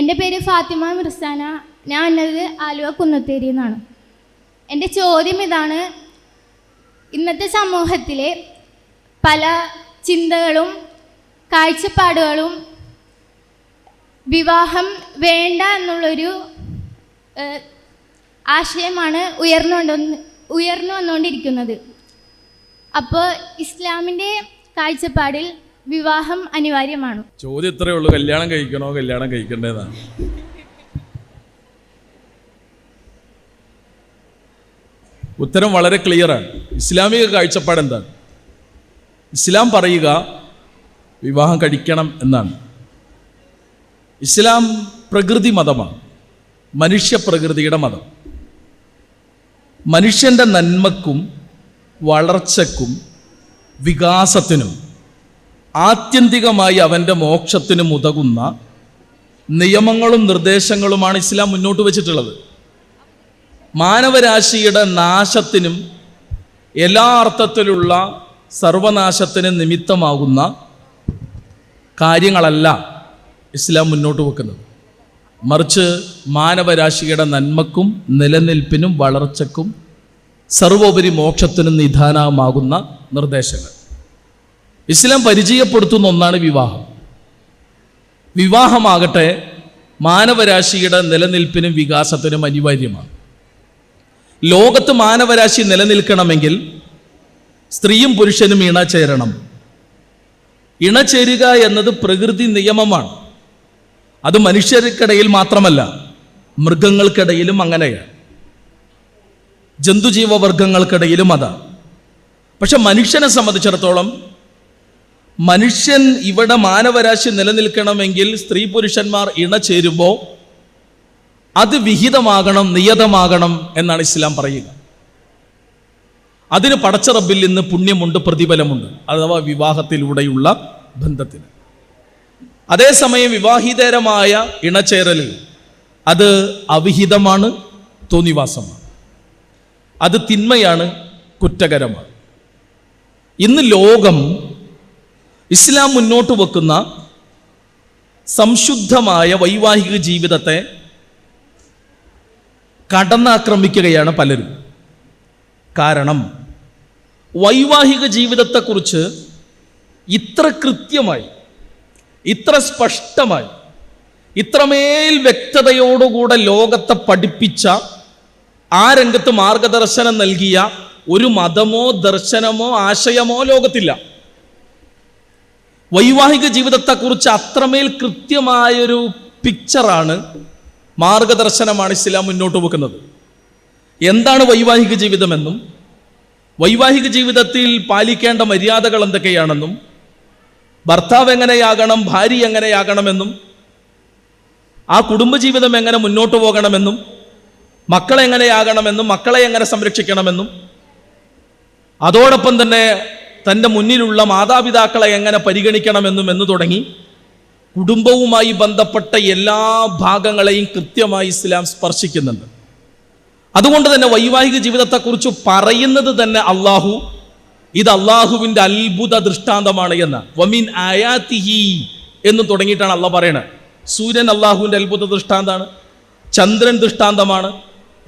എന്റെ പേര് ഫാത്തിമ മിർസാന. ഞാൻ എന്നത് ആലുവ കുന്നത്തേരി എന്നാണ്. എന്റെ ചോദ്യം ഇതാണ് ഇന്നത്തെ സമൂഹത്തിലെ പല ചിന്തകളും കാഴ്ചപ്പാടുകളും വിവാഹം വേണ്ട എന്നുള്ളൊരു ആശയമാണ് ഉയർന്നു ഉയർന്നു വന്നുകൊണ്ടിരിക്കുന്നത്. അപ്പോൾ ഇസ്ലാമിന്റെ കാഴ്ചപ്പാടിൽ വിവാഹം അനിവാര്യമാണ്? ചോദ്യം ഇത്രയേ ഉള്ളൂ. കല്യാണം കഴിക്കണോ? കല്യാണം കഴിക്കണ്ടേന്നാണ് ഉത്തരം വളരെ ക്ലിയറാണ് ഇസ്ലാമിക കാഴ്ചപ്പാട് എന്താണ്? ഇസ്ലാം പറയുക വിവാഹം കഴിക്കണം എന്നാണ്. ഇസ്ലാം പ്രകൃതി മതമാണ്. മനുഷ്യ പ്രകൃതിയുടെ മതം. മനുഷ്യന്റെ നന്മക്കും വളർച്ചക്കും വികാസത്തിനും ആത്യന്തികമായി അവന്റെ മോക്ഷത്തിന് മുതകുന്ന നിയമങ്ങളും നിർദ്ദേശങ്ങളുമാണ് ഇസ്ലാം മുന്നോട്ട് വച്ചിട്ടുള്ളത്. മാനവരാശിയുടെ നാശത്തിനും എല്ലാ അർത്ഥത്തിലുള്ള സർവനാശത്തിന് നിമിത്തമാകുന്ന കാര്യങ്ങളല്ല ഇസ്ലാം മുന്നോട്ട് വെക്കുന്നത്. മറിച്ച് മാനവരാശിയുടെ നന്മക്കും നിലനിൽപ്പിനും വളർച്ചക്കും സർവോപരി മോക്ഷത്തിനും നിധാനമാകുന്ന നിർദ്ദേശങ്ങൾ. ഇസ്ലാം പരിചയപ്പെടുത്തുന്ന ഒന്നാണ് വിവാഹം. വിവാഹമാകട്ടെ മാനവരാശിയുടെ നിലനിൽപ്പിനും വികാസത്തിനും അനിവാര്യമാണ്. ലോകത്ത് മാനവരാശി നിലനിൽക്കണമെങ്കിൽ സ്ത്രീയും പുരുഷനും ഇണചേരണം. ഇണചേരുക എന്നത് പ്രകൃതി നിയമമാണ്. അത് മനുഷ്യർക്കിടയിൽ മാത്രമല്ല മൃഗങ്ങൾക്കിടയിലും അങ്ങനെയാണ്. ജന്തുജീവവർഗങ്ങൾക്കിടയിലും അതാണ് പക്ഷെ മനുഷ്യനെ സംബന്ധിച്ചിടത്തോളം മനുഷ്യൻ ഇവിടെ മാനവരാശി നിലനിൽക്കണമെങ്കിൽ സ്ത്രീ പുരുഷന്മാർ ഇണചേരുമ്പോൾ അത് വിഹിതമാകണം നിയതമാകണം എന്നാണ് ഇസ്ലാം പറയുക. അതിന് പടച്ച റബ്ബിൽ നിന്ന് പുണ്യമുണ്ട് പ്രതിഫലമുണ്ട് അഥവാ വിവാഹത്തിലൂടെയുള്ള ബന്ധത്തിന്. അതേസമയം വിവാഹിതരമായ ഇണചേരലിൽ അത് അവിഹിതമാണ് തോന്നിവാസമാണ്. അത് തിന്മയാണ് കുറ്റകരമാണ്. ഇന്ന് ലോകം ഇസ്ലാം മുന്നോട്ട് വെക്കുന്ന സംശുദ്ധമായ വൈവാഹിക ജീവിതത്തെ കടന്നാക്രമിക്കുകയാണ് പലരും. കാരണം വൈവാഹിക ജീവിതത്തെക്കുറിച്ച് ഇത്ര കൃത്യമായി ഇത്ര സ്പഷ്ടമായി ഇത്രമേൽ വ്യക്തതയോടുകൂടെ ലോകത്തെ പഠിപ്പിച്ച ആ രംഗത്ത് മാർഗദർശനം നൽകിയ ഒരു മതമോ ദർശനമോ ആശയമോ ലോകത്തില്ല. വൈവാഹിക ജീവിതത്തെക്കുറിച്ച് അത്രമേൽ കൃത്യമായൊരു പിക്ചറാണ് മാർഗദർശനമാണ് ഇസ്ലാം മുന്നോട്ട് വെക്കുന്നത്. എന്താണ് വൈവാഹിക ജീവിതമെന്നും വൈവാഹിക ജീവിതത്തിൽ പാലിക്കേണ്ട മര്യാദകൾ എന്തൊക്കെയാണെന്നും ഭർത്താവ് എങ്ങനെയാകണം ഭാര്യ എങ്ങനെയാകണമെന്നും ആ കുടുംബജീവിതം എങ്ങനെ മുന്നോട്ട് പോകണമെന്നും മക്കളെങ്ങനെയാകണമെന്നും മക്കളെ എങ്ങനെ സംരക്ഷിക്കണമെന്നും അതോടൊപ്പം തന്നെ തന്റെ മുന്നിലുള്ള മാതാപിതാക്കളെ എങ്ങനെ പരിഗണിക്കണമെന്നും എന്ന് തുടങ്ങി. കുടുംബവുമായി ബന്ധപ്പെട്ട എല്ലാ ഭാഗങ്ങളെയും കൃത്യമായി ഇസ്ലാം സ്പർശിക്കുന്നുണ്ട്. അതുകൊണ്ട് തന്നെ വൈവാഹിക ജീവിതത്തെക്കുറിച്ച് പറയുന്നത് തന്നെ അള്ളാഹു ഇത് അള്ളാഹുവിന്റെ അത്ഭുത ദൃഷ്ടാന്തമാണ് എന്ന്. വമീൻ ആയാത്തിഹി എന്ന് തുടങ്ങിയിട്ടാണ് അള്ളാഹ് പറയുന്നത് സൂര്യൻ അള്ളാഹുവിന്റെ അത്ഭുത ദൃഷ്ടാന്തമാണ് ചന്ദ്രൻ ദൃഷ്ടാന്തമാണ്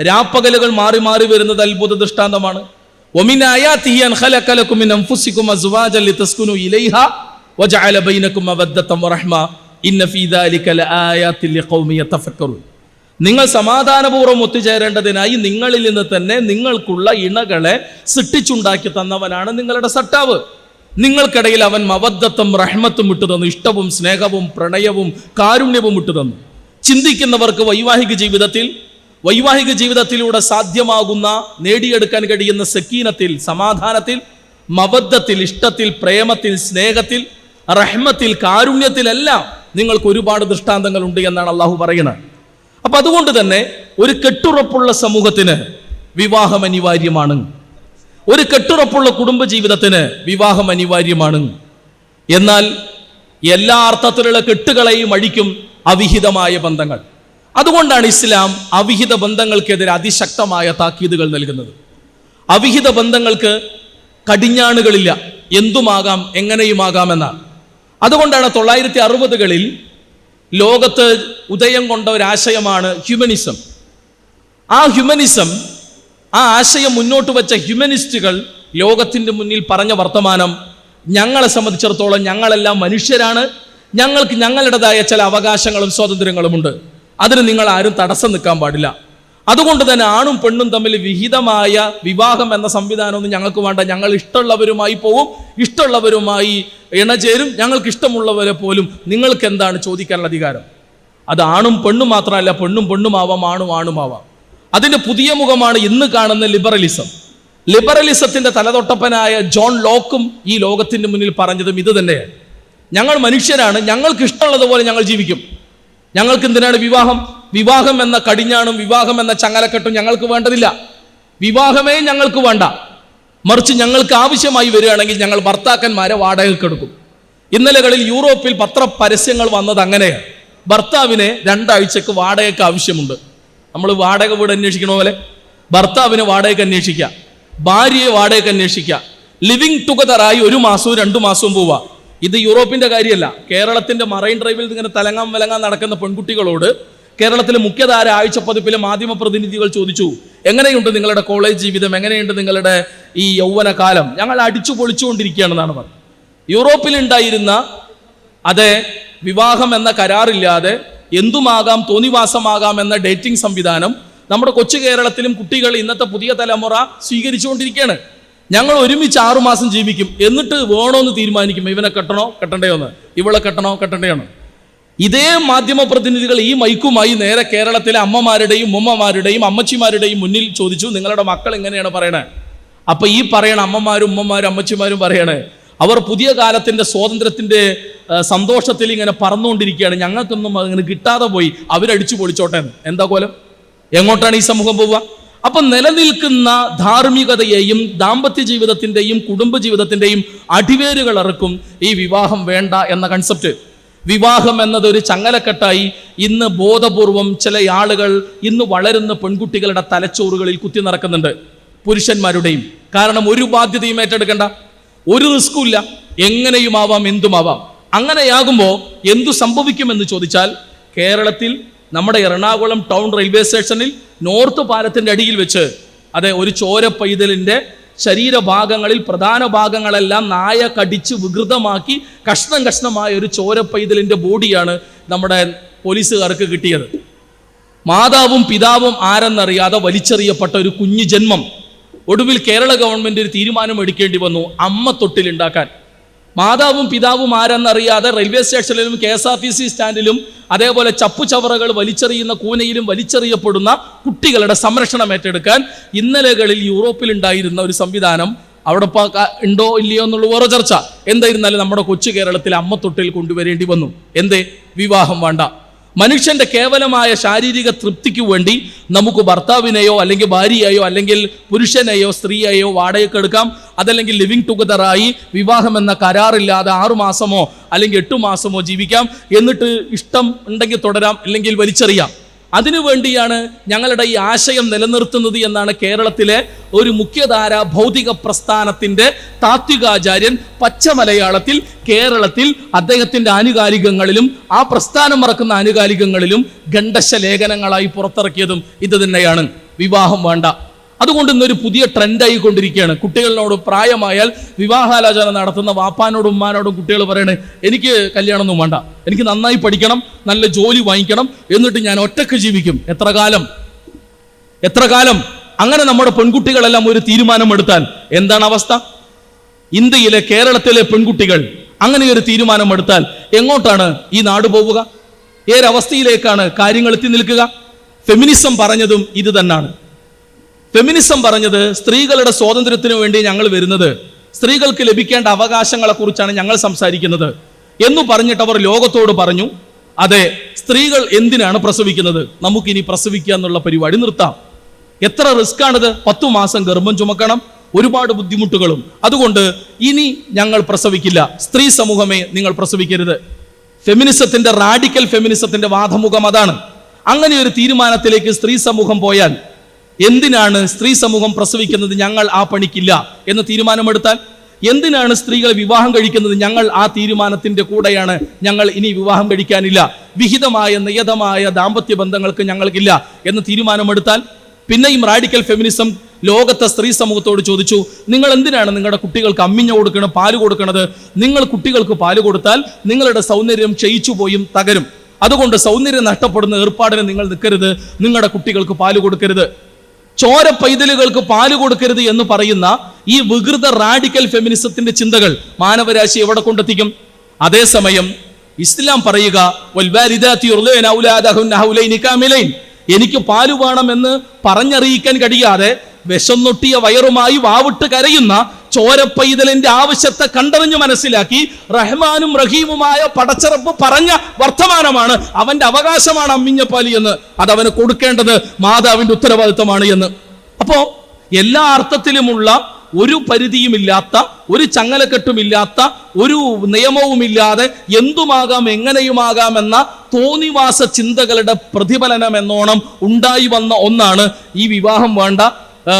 രാപ്പകലുകൾ മാറി മാറി വരുന്നത് അത്ഭുത ദൃഷ്ടാന്തമാണ് ومن آياته أن خلق لكم من أنفسكم أزواجا لتسكنوا إليها وجعل بينكم مودة ورحمة إن في ذلك لآيات لقوم يتفكرون നിങ്ങൾ സമാധാനപൂർവ്വം ഒത്തുചേരേണ്ടതിനായി നിങ്ങളിൽ നിന്ന് തന്നെ നിങ്ങൾക്കുള്ള ഇണകളെ സൃഷ്ടിച്ചുണ്ടാക്കി തന്നവനാണ് നിങ്ങളുടെ സട്ടാവ് നിങ്ങൾക്കിടയിൽ അവൻ മവദ്ധത്തും റഹ്മത്തും ഇട്ടുതന്നു ഇഷ്ടവും സ്നേഹവും പ്രണയവും കാരുണ്യവും ഇട്ടുതന്നു ചിന്തിക്കുന്നവർക്ക് വൈവാഹിക ജീവിതത്തിൽ വൈവാഹിക ജീവിതത്തിലൂടെ സാധ്യമാകുന്ന നേടിയെടുക്കാൻ കഴിയുന്ന സക്കീനത്തിൽ സമാധാനത്തിൽ മബദ്ധത്തിൽ ഇഷ്ടത്തിൽ പ്രേമത്തിൽ സ്നേഹത്തിൽ റഹ്മത്തിൽ കാരുണ്യത്തിലെല്ലാം നിങ്ങൾക്ക് ഒരുപാട് ദൃഷ്ടാന്തങ്ങൾ ഉണ്ട് എന്നാണ് അള്ളാഹു പറയുന്നത്. അപ്പൊ അതുകൊണ്ട് തന്നെ ഒരു കെട്ടുറപ്പുള്ള സമൂഹത്തിന് വിവാഹം അനിവാര്യമാണ്. ഒരു കെട്ടുറപ്പുള്ള കുടുംബ ജീവിതത്തിന് വിവാഹം അനിവാര്യമാണ്. എന്നാൽ എല്ലാ അർത്ഥത്തിലുള്ള കെട്ടുകളെയും അഴിക്കും അവിഹിതമായ ബന്ധങ്ങൾ. അതുകൊണ്ടാണ് ഇസ്ലാം അവിഹിത ബന്ധങ്ങൾക്കെതിരെ അതിശക്തമായ താക്കീതുകൾ നൽകുന്നത്. അവിഹിത ബന്ധങ്ങൾക്ക് കടിഞ്ഞാണുകളില്ല. എന്തുമാകാം എങ്ങനെയുമാകാം എന്നാണ് അതുകൊണ്ടാണ് തൊള്ളായിരത്തി അറുപതുകളിൽ ലോകത്ത് ഉദയം കൊണ്ട ഒരാശയമാണ് ഹ്യൂമനിസം. ആ ഹ്യൂമനിസം ആ ആശയം മുന്നോട്ട് വെച്ച ഹ്യൂമനിസ്റ്റുകൾ ലോകത്തിന്റെ മുന്നിൽ പറഞ്ഞ വർത്തമാനം ഞങ്ങളെ സംബന്ധിച്ചിടത്തോളം ഞങ്ങളെല്ലാം മനുഷ്യരാണ്. ഞങ്ങൾക്ക് ഞങ്ങളുടേതായ ചില അവകാശങ്ങളും സ്വാതന്ത്ര്യങ്ങളുമുണ്ട്. അതിന് നിങ്ങൾ ആരും തടസ്സം നിൽക്കാൻ പാടില്ല. അതുകൊണ്ട് തന്നെ ആണും പെണ്ണും തമ്മിൽ വിഹിതമായ വിവാഹം എന്ന സംവിധാനമൊന്നും ഞങ്ങൾക്ക് വേണ്ട. ഞങ്ങൾ ഇഷ്ടമുള്ളവരുമായി പോവും ഇഷ്ടമുള്ളവരുമായി ഇണചേരും ഞങ്ങൾക്ക് ഇഷ്ടമുള്ളവരെ പോലും നിങ്ങൾക്ക് എന്താണ് ചോദിക്കാനുള്ള അധികാരം? അത് ആണും പെണ്ണും മാത്രമല്ല പെണ്ണും പെണ്ണുമാവാം ആണും ആണുമാവാം അതിന്റെ പുതിയ മുഖമാണ് ഇന്ന് കാണുന്ന ലിബറലിസം. ലിബറലിസത്തിന്റെ തലതൊട്ടപ്പനായ ജോൺ ലോക്കും ഈ ലോകത്തിന്റെ മുന്നിൽ പറഞ്ഞതും ഇത് തന്നെയാണ്. ഞങ്ങൾ മനുഷ്യരാണ് ഞങ്ങൾക്ക് ഇഷ്ടമുള്ളതുപോലെ ഞങ്ങൾ ജീവിക്കും. ഞങ്ങൾക്ക് എന്തിനാണ് വിവാഹം? വിവാഹം എന്ന കടിഞ്ഞാണും വിവാഹം എന്ന ചങ്ങലക്കെട്ടും ഞങ്ങൾക്ക് വേണ്ടതില്ല. വിവാഹമേ ഞങ്ങൾക്ക് വേണ്ട. മറിച്ച് ഞങ്ങൾക്ക് ആവശ്യമായി വരികയാണെങ്കിൽ ഞങ്ങൾ ഭർത്താക്കന്മാരെ വാടകയ്ക്കെടുക്കും ഇന്നലകളിൽ യൂറോപ്പിൽ പത്ര പരസ്യങ്ങൾ വന്നത് അങ്ങനെയാണ്. ഭർത്താവിനെ രണ്ടാഴ്ചക്ക് വാടകയ്ക്ക് ആവശ്യമുണ്ട്. നമ്മൾ വാടക വീട് അന്വേഷിക്കണ പോലെ ഭർത്താവിന് വാടകയ്ക്ക് അന്വേഷിക്കുക ഭാര്യയെ വാടകയ്ക്ക് അന്വേഷിക്കുക ലിവിങ് ടുഗദറായി ഒരു മാസവും രണ്ടു മാസവും പോവുക ഇത് യൂറോപ്പിന്റെ കാര്യമല്ല. കേരളത്തിന്റെ മറൈൻ ഡ്രൈവിൽ ഇങ്ങനെ തലങ്ങാം വിലങ്ങാൻ നടക്കുന്ന പെൺകുട്ടികളോട് കേരളത്തിലെ മുഖ്യധാര ആഴ്ച പതിപ്പിലെ മാധ്യമ പ്രതിനിധികൾ ചോദിച്ചു എങ്ങനെയുണ്ട് നിങ്ങളുടെ കോളേജ് ജീവിതം? എങ്ങനെയുണ്ട് നിങ്ങളുടെ ഈ യൗവന കാലം ഞങ്ങൾ അടിച്ചു പൊളിച്ചുകൊണ്ടിരിക്കുകയാണെന്നാണ് പറഞ്ഞത്. യൂറോപ്പിൽ ഉണ്ടായിരുന്ന അതെ വിവാഹം എന്ന കരാറില്ലാതെ എന്തുമാകാം തോന്നിവാസമാകാം എന്ന ഡേറ്റിംഗ് സംവിധാനം നമ്മുടെ കൊച്ചു കേരളത്തിലും കുട്ടികൾ ഇന്നത്തെ പുതിയ തലമുറ സ്വീകരിച്ചുകൊണ്ടിരിക്കുകയാണ്. ഞങ്ങൾ ഒരുമിച്ച് ആറുമാസം ജീവിക്കും. എന്നിട്ട് വേണോന്ന് തീരുമാനിക്കും. ഇവനെ കെട്ടണോ? കെട്ടണ്ടയോ എന്ന് ഇവളെ കെട്ടണോ? കെട്ടണ്ടയോ ഇതേ മാധ്യമ പ്രതിനിധികൾ ഈ മൈക്കുമായി നേരെ കേരളത്തിലെ അമ്മമാരുടെയും ഉമ്മമാരുടെയും അമ്മച്ചിമാരുടെയും മുന്നിൽ ചോദിച്ചു നിങ്ങളുടെ മക്കൾ എങ്ങനെയാണ് പറയണേ? അപ്പൊ ഈ പറയണ അമ്മമാരും ഉമ്മമാരും അമ്മച്ചിമാരും പറയണേ അവർ പുതിയ കാലത്തിന്റെ സ്വാതന്ത്ര്യത്തിന്റെ സന്തോഷത്തിൽ ഇങ്ങനെ പറന്നുകൊണ്ടിരിക്കുകയാണ്. ഞങ്ങൾക്കൊന്നും അങ്ങനെ കിട്ടാതെ പോയി. അവരടിച്ചു പൊളിച്ചോട്ടെ. എന്താ കോലം? എങ്ങോട്ടാണ് ഈ സമൂഹം പോവുക? അപ്പൊ നിലനിൽക്കുന്ന ധാർമ്മികതയെയും ദാമ്പത്യ ജീവിതത്തിന്റെയും കുടുംബ ജീവിതത്തിന്റെയും അടിവേരുകൾ ഇറക്കും ഈ വിവാഹം വേണ്ട എന്ന കൺസെപ്റ്റ് വിവാഹം എന്നത് ഒരു ചങ്ങലക്കെട്ടായി ഇന്ന് ബോധപൂർവം ചില ആളുകൾ ഇന്ന് വളരുന്ന പെൺകുട്ടികളുടെ തലച്ചോറുകളിൽ കുത്തി നടക്കുന്നുണ്ട്. പുരുഷന്മാരുടെയും. കാരണം ഒരു ബാധ്യതയും ഏറ്റെടുക്കണ്ട. ഒരു റിസ്ക്കും ഇല്ല. എങ്ങനെയുമാവാം എന്തുമാവാം അങ്ങനെയാകുമ്പോൾ എന്തു സംഭവിക്കുമെന്ന് ചോദിച്ചാൽ കേരളത്തിൽ നമ്മുടെ എറണാകുളം ടൗൺ റെയിൽവേ സ്റ്റേഷനിൽ നോർത്ത് പാലത്തിന്റെ അടിയിൽ വെച്ച് അതെ ഒരു ചോര പൈതലിന്റെ ശരീരഭാഗങ്ങളിൽ പ്രധാന ഭാഗങ്ങളെല്ലാം നായ കടിച്ച് വികൃതമാക്കി കഷ്ണം കഷ്ണമായ ഒരു ചോര പൈതലിന്റെ ബോഡിയാണ് നമ്മുടെ പോലീസുകാർക്ക് കിട്ടിയത്. മാതാവും പിതാവും ആരെന്നറിയാതെ വലിച്ചെറിയപ്പെട്ട ഒരു കുഞ്ഞു ജന്മം. ഒടുവിൽ കേരള ഗവൺമെന്റ് ഒരു തീരുമാനം എടുക്കേണ്ടി വന്നു അമ്മ തൊട്ടിലുണ്ടാക്കാൻ മാതാവും പിതാവും ആരെന്നറിയാതെ റെയിൽവേ സ്റ്റേഷനിലും K S R T C സ്റ്റാൻഡിലും അതേപോലെ ചപ്പുചവറകൾ വലിച്ചെറിയുന്ന കൂനയിലും വലിച്ചെറിയപ്പെടുന്ന കുട്ടികളുടെ സംരക്ഷണം ഏറ്റെടുക്കാൻ ഇന്നലകളിൽ യൂറോപ്പിൽ ഉണ്ടായിരുന്ന ഒരു സംവിധാനം അവിടെ ഉണ്ടോ ഇല്ലയോ എന്നുള്ള വേറെ ചർച്ച. എന്തായിരുന്നാലും നമ്മുടെ കൊച്ചു കേരളത്തിലെ അമ്മത്തൊട്ടിൽ കൊണ്ടുവരേണ്ടി വന്നു. എന്തേ? വിവാഹം വേണ്ട. മനുഷ്യന്റെ കേവലമായ ശാരീരിക തൃപ്തിക്ക് വേണ്ടി നമുക്ക് ഭർത്താവിനെയോ അല്ലെങ്കിൽ ഭാര്യയെയോ അല്ലെങ്കിൽ പുരുഷനെയോ സ്ത്രീയെയോ വാടകയ്ക്ക് എടുക്കാം. അതല്ലെങ്കിൽ ലിവിങ് ടുഗദറായി വിവാഹം എന്ന കരാറില്ലാതെ ആറുമാസമോ അല്ലെങ്കിൽ എട്ടു മാസമോ ജീവിക്കാം. എന്നിട്ട് ഇഷ്ടം ഉണ്ടെങ്കിൽ തുടരാം അല്ലെങ്കിൽ വലിച്ചെറിയാം. അതിനു വേണ്ടിയാണ് ഞങ്ങളുടെ ഈ ആശയം നിലനിർത്തുന്നത് എന്നാണ് കേരളത്തിലെ ഒരു മുഖ്യധാര ഭൗതിക പ്രസ്ഥാനത്തിന്റെ താത്വികാചാര്യൻ പച്ച മലയാളത്തിൽ കേരളത്തിൽ അദ്ദേഹത്തിന്റെ ആനുകാലികങ്ങളിലും ആ പ്രസ്ഥാനം മറക്കുന്ന ആനുകാലികങ്ങളിലും ഖണ്ഡശ ലേഖനങ്ങളായി പുറത്തിറക്കിയതും ഇത് തന്നെയാണ്. വിവാഹം വേണ്ട. അതുകൊണ്ട് ഇന്നൊരു പുതിയ ട്രെൻഡായി കൊണ്ടിരിക്കുകയാണ് കുട്ടികളോട് പ്രായമായാൽ വിവാഹാലോചന നടത്തുന്ന വാപ്പാനോടും ഉമ്മാനോടും കുട്ടികൾ പറയണേ എനിക്ക് കല്യാണമൊന്നും വേണ്ട. എനിക്ക് നന്നായി പഠിക്കണം നല്ല ജോലി വാങ്ങിക്കണം എന്നിട്ട് ഞാൻ ഒറ്റയ്ക്ക് ജീവിക്കും. എത്ര കാലം? എത്ര കാലം? അങ്ങനെ നമ്മുടെ പെൺകുട്ടികളെല്ലാം ഒരു തീരുമാനമെടുത്താൽ എന്താണ് അവസ്ഥ? ഇന്ത്യയിലെ കേരളത്തിലെ പെൺകുട്ടികൾ അങ്ങനെ ഒരു തീരുമാനമെടുത്താൽ എങ്ങോട്ടാണ് ഈ നാട് പോവുക? ഏരവസ്ഥയിലേക്കാണ് കാര്യങ്ങൾ എത്തി നിൽക്കുക? ഫെമിനിസം പറഞ്ഞതും ഇത് തന്നെയാണ് ഫെമിനിസം പറഞ്ഞത് സ്ത്രീകളുടെ സ്വാതന്ത്ര്യത്തിന് വേണ്ടി ഞങ്ങൾ വരുന്നത്. സ്ത്രീകൾക്ക് ലഭിക്കേണ്ട അവകാശങ്ങളെ കുറിച്ചാണ് ഞങ്ങൾ സംസാരിക്കുന്നത്. എന്ന് പറഞ്ഞിട്ട് അവർ ലോകത്തോട് പറഞ്ഞു അതെ സ്ത്രീകൾ എന്തിനാണ് പ്രസവിക്കുന്നത്? നമുക്കിനി പ്രസവിക്കുക എന്നുള്ള പരിപാടി നിർത്താം. എത്ര റിസ്ക് ആണിത് പത്തു മാസം ഗർഭം ചുമക്കണം ഒരുപാട് ബുദ്ധിമുട്ടുകളും. അതുകൊണ്ട് ഇനി ഞങ്ങൾ പ്രസവിക്കില്ല. സ്ത്രീ സമൂഹമേ നിങ്ങൾ പ്രസവിക്കരുത്. ഫെമിനിസത്തിന്റെ റാഡിക്കൽ ഫെമിനിസത്തിന്റെ വാദമുഖം അതാണ്. അങ്ങനെ ഒരു തീരുമാനത്തിലേക്ക് സ്ത്രീ സമൂഹം പോയാൽ എന്തിനാണ് സ്ത്രീ സമൂഹം പ്രസവിക്കുന്നത് ഞങ്ങൾ ആ പണിക്കില്ല എന്ന് തീരുമാനമെടുത്താൽ? എന്തിനാണ് സ്ത്രീകൾ വിവാഹം കഴിക്കുന്നത് ഞങ്ങൾ ആ തീരുമാനത്തിന്റെ കൂടെയാണ് ഞങ്ങൾ ഇനി വിവാഹം കഴിക്കാനില്ല? വിഹിതമായ നിയതമായ ദാമ്പത്യ ബന്ധങ്ങൾക്ക് ഞങ്ങൾക്കില്ല എന്ന് തീരുമാനമെടുത്താൽ? പിന്നെയും റാഡിക്കൽ ഫെമിനിസം ലോകത്തെ സ്ത്രീ സമൂഹത്തോട് ചോദിച്ചു നിങ്ങൾ എന്തിനാണ് നിങ്ങളുടെ കുട്ടികൾക്ക് അമ്മിഞ്ഞ കൊടുക്കണം പാൽ കൊടുക്കണത്? നിങ്ങൾ കുട്ടികൾക്ക് പാൽ കൊടുത്താൽ നിങ്ങളുടെ സൗന്ദര്യം ക്ഷയിച്ചു പോയും തകരും. അതുകൊണ്ട് സൗന്ദര്യം നഷ്ടപ്പെടുന്ന ഏർപ്പാടിന് നിങ്ങൾ നിൽക്കരുത്. നിങ്ങളുടെ കുട്ടികൾക്ക് പാൽ കൊടുക്കരുത്. ചോര പൈതലുകൾക്ക് പാൽ കൊടുക്കരുത് എന്ന് പറയുന്ന ഈ വികൃത റാഡിക്കൽ ഫെമിനിസത്തിന്റെ ചിന്തകൾ മാനവരാശി എവിടെ കൊണ്ടെത്തിക്കും അതേസമയം ഇസ്ലാം പറയുക. എനിക്ക് പാൽ വേണമെന്ന് പറഞ്ഞറിയിക്കാൻ കഴിയാതെ വിശന്നൊട്ടിയ വയറുമായി വാവിട്ട് കരയുന്ന ചോരപ്പൈതലിന്റെ ആവശ്യത്തെ കണ്ടറിഞ്ഞു മനസ്സിലാക്കി റഹ്മാനും റഹീമുമായ പടച്ചറപ്പ് പറഞ്ഞ വർത്തമാനമാണ് അവന്റെ അവകാശമാണ് അമ്മിഞ്ഞപ്പാലി എന്ന്. അത് അവന് കൊടുക്കേണ്ടത് മാതാവിന്റെ ഉത്തരവാദിത്തമാണ് എന്ന്. അപ്പോ എല്ലാ അർത്ഥത്തിലുമുള്ള ഒരു പരിധിയുമില്ലാത്ത ഒരു ചങ്ങലക്കെട്ടുമില്ലാത്ത ഒരു നിയമവുമില്ലാതെ എന്തുമാകാം എങ്ങനെയുമാകാം എന്ന തോന്നിവാസ ചിന്തകളുടെ പ്രതിഫലനം എന്നോണം ഉണ്ടായി വന്ന ഒന്നാണ് ഈ വിവാഹം വേണ്ട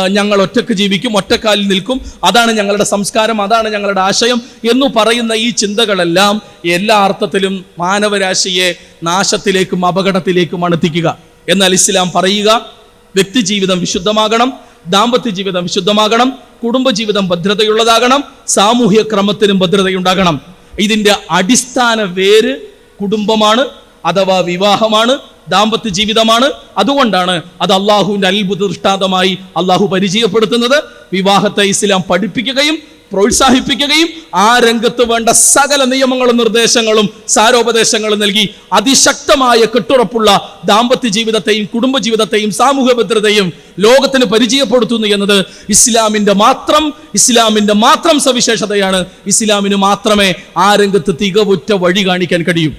ഞങ്ങൾ ഒറ്റയ്ക്ക് ജീവിക്കും ഒറ്റക്കാലിൽ നിൽക്കും. അതാണ് ഞങ്ങളുടെ സംസ്കാരം അതാണ് ഞങ്ങളുടെ ആശയം എന്ന് പറയുന്ന ഈ ചിന്തകളെല്ലാം എല്ലാ അർത്ഥത്തിലും മാനവരാശിയെ നാശത്തിലേക്കും അപകടത്തിലേക്കും എത്തിക്കുക എന്നാൽ ഇസ്ലാം പറയുക വ്യക്തി ജീവിതം വിശുദ്ധമാകണം ദാമ്പത്യ ജീവിതം വിശുദ്ധമാകണം കുടുംബജീവിതം ഭദ്രതയുള്ളതാകണം സാമൂഹ്യ ക്രമത്തിനും ഭദ്രതയുണ്ടാകണം. ഇതിന്റെ അടിസ്ഥാന വേര് കുടുംബമാണ് അഥവാ വിവാഹമാണ് ദാമ്പത്യ ജീവിതമാണ്. അതുകൊണ്ടാണ് അത് അള്ളാഹുവിന്റെ അത്ഭുത ദൃഷ്ടാന്തമായി അള്ളാഹു പരിചയപ്പെടുത്തുന്നത്. വിവാഹത്തെ ഇസ്ലാം പഠിപ്പിക്കുകയും പ്രോത്സാഹിപ്പിക്കുകയും ആ രംഗത്ത് വേണ്ട സകല നിയമങ്ങളും നിർദ്ദേശങ്ങളും സാരോപദേശങ്ങളും നൽകി അതിശക്തമായ കെട്ടുറപ്പുള്ള ദാമ്പത്യ ജീവിതത്തെയും കുടുംബജീവിതത്തെയും സാമൂഹ്യ ഭദ്രതയും ലോകത്തിന് പരിചയപ്പെടുത്തുന്നു എന്നത് ഇസ്ലാമിന്റെ മാത്രം ഇസ്ലാമിന്റെ മാത്രം സവിശേഷതയാണ്. ഇസ്ലാമിന് മാത്രമേ ആ രംഗത്ത് തികവുറ്റ വഴി കാണിക്കാൻ കഴിയൂ.